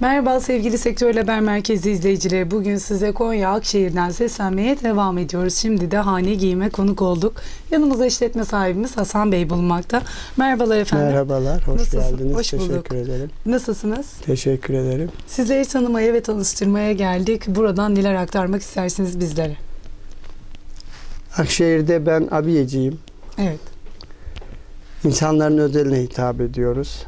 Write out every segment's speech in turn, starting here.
Merhaba sevgili Sektör Haber Merkezi izleyicileri. Bugün size Konya Akşehir'den seslenmeye devam ediyoruz. Şimdi de hane giyime konuk olduk. Yanımızda işletme sahibimiz Hasan Bey bulunmakta. Merhabalar efendim. Merhabalar, hoş Nasılsın? geldiniz. Hoş bulduk. Teşekkür ederim. Nasılsınız? Teşekkür ederim. Sizleri tanımaya ve tanıştırmaya geldik. Buradan neler aktarmak istersiniz bizlere? Akşehir'de ben abiyeciyim. Evet. İnsanların özeline hitap ediyoruz.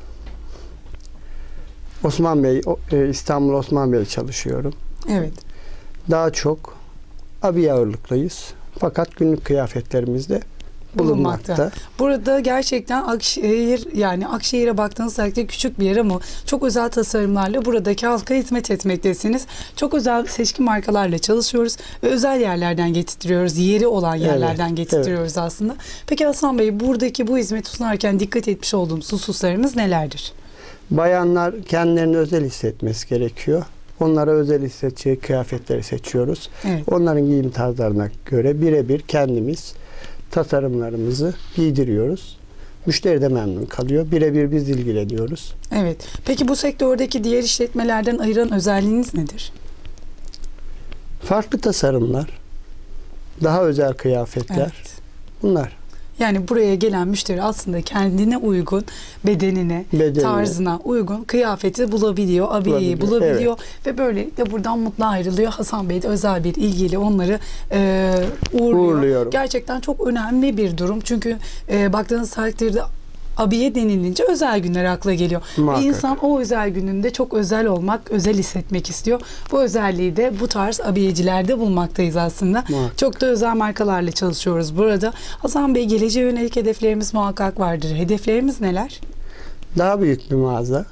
Osman Bey, e, İstanbul Osman Bey çalışıyorum. Evet. Daha çok abiye ağırlıklıyız. Fakat günlük kıyafetlerimizde Bulunmakta. bulunmakta. Burada gerçekten Akşehir yani Akşehir'e baktığınız takdirde küçük bir yer ama çok özel tasarımlarla buradaki halka hizmet etmektesiniz. Çok özel seçkin markalarla çalışıyoruz ve özel yerlerden getirtiyoruz. Yeri olan yerlerden Evet, getirtiyoruz aslında. Peki Hasan Bey buradaki bu hizmeti sunarken dikkat etmiş olduğumuz hususlarımız nelerdir? Bayanlar kendilerini özel hissetmesi gerekiyor. Onlara özel hissedeceği kıyafetleri seçiyoruz. Evet. Onların giyim tarzlarına göre birebir kendimiz tasarımlarımızı giydiriyoruz. Müşteri de memnun kalıyor. Birebir biz ilgileniyoruz. Evet. Peki bu sektördeki diğer işletmelerden ayıran özelliğiniz nedir? Farklı tasarımlar, daha özel kıyafetler Evet. bunlar. Yani buraya gelen müşteri aslında kendine uygun bedenine, Bedenine. tarzına uygun kıyafeti bulabiliyor, abiyeyi Bulabiliyor, bulabiliyor ve böylelikle buradan mutlu ayrılıyor. Hasan Bey de özel bir ilgiyle onları e, uğurluyor. Uğurluyorum. Gerçekten çok önemli bir durum çünkü e, baktığınız takdirde abiye denilince özel günler akla geliyor. Muhakkak. Ve insan o özel gününde çok özel olmak, özel hissetmek istiyor. Bu özelliği de bu tarz abiyecilerde bulmaktayız aslında. Muhakkak. Çok da özel markalarla çalışıyoruz burada. Hasan Bey geleceğe yönelik hedeflerimiz muhakkak vardır. Hedeflerimiz neler? Daha büyük bir mağaza.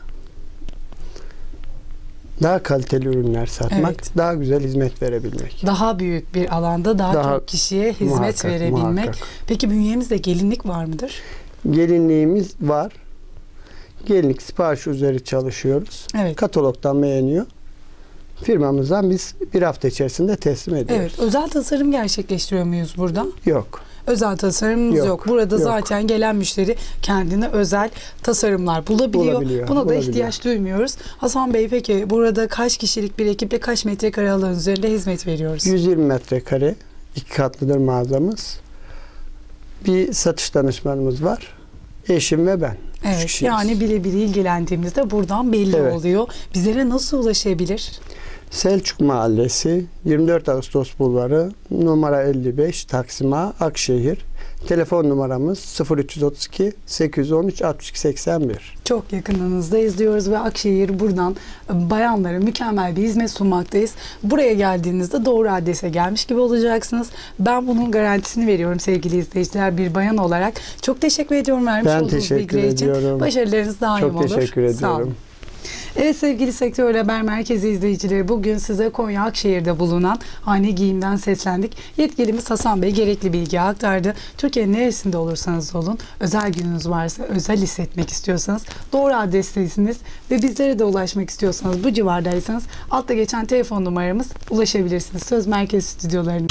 Daha kaliteli ürünler satmak, Evet. daha güzel hizmet verebilmek. Daha büyük bir alanda daha, Daha- çok kişiye hizmet Muhakkak, verebilmek. muhakkak. Peki bünyemizde gelinlik var mıdır? Gelinliğimiz var. Gelinlik sipariş üzeri çalışıyoruz. Evet. Katalogdan beğeniyor. Firmamızdan biz bir hafta içerisinde teslim ediyoruz. Evet. Özel tasarım gerçekleştiriyor muyuz burada? Yok. Özel tasarımımız yok. Yok, Burada yok. zaten gelen müşteri kendine özel tasarımlar bulabiliyor. Bulabiliyor, Buna da bulabiliyor. ihtiyaç duymuyoruz. Hasan Bey peki burada kaç kişilik bir ekiple kaç metrekare alan üzerinde hizmet veriyoruz? 120 metrekare iki katlıdır mağazamız. Bir satış danışmanımız var. Eşim ve ben. Evet. Yani birebir ilgilendiğimizde buradan belli Evet. oluyor. Bizlere nasıl ulaşabilir? Selçuk Mahallesi 24 Ağustos Bulvarı numara 55 Taksim A Akşehir. Telefon numaramız 0332 813 62 81. Çok yakınınızda izliyoruz ve Akşehir buradan e, bayanlara mükemmel bir hizmet sunmaktayız. Buraya geldiğinizde doğru adrese gelmiş gibi olacaksınız. Ben bunun garantisini veriyorum sevgili izleyiciler bir bayan olarak. Çok teşekkür ediyorum vermiş Ben olduğunuz bilgiler için. ediyorum. Başarılarınız daim Çok olur. teşekkür Sağ olun. Evet sevgili Sektör Haber Merkezi izleyicileri bugün size Konya Akşehir'de bulunan hane giyimden seslendik. Yetkilimiz Hasan Bey gerekli bilgi aktardı. Türkiye'nin neresinde olursanız olun özel gününüz varsa özel hissetmek istiyorsanız doğru adrestesiniz ve bizlere de ulaşmak istiyorsanız bu civardaysanız altta geçen telefon numaramız ulaşabilirsiniz. Söz Merkez Stüdyolarında.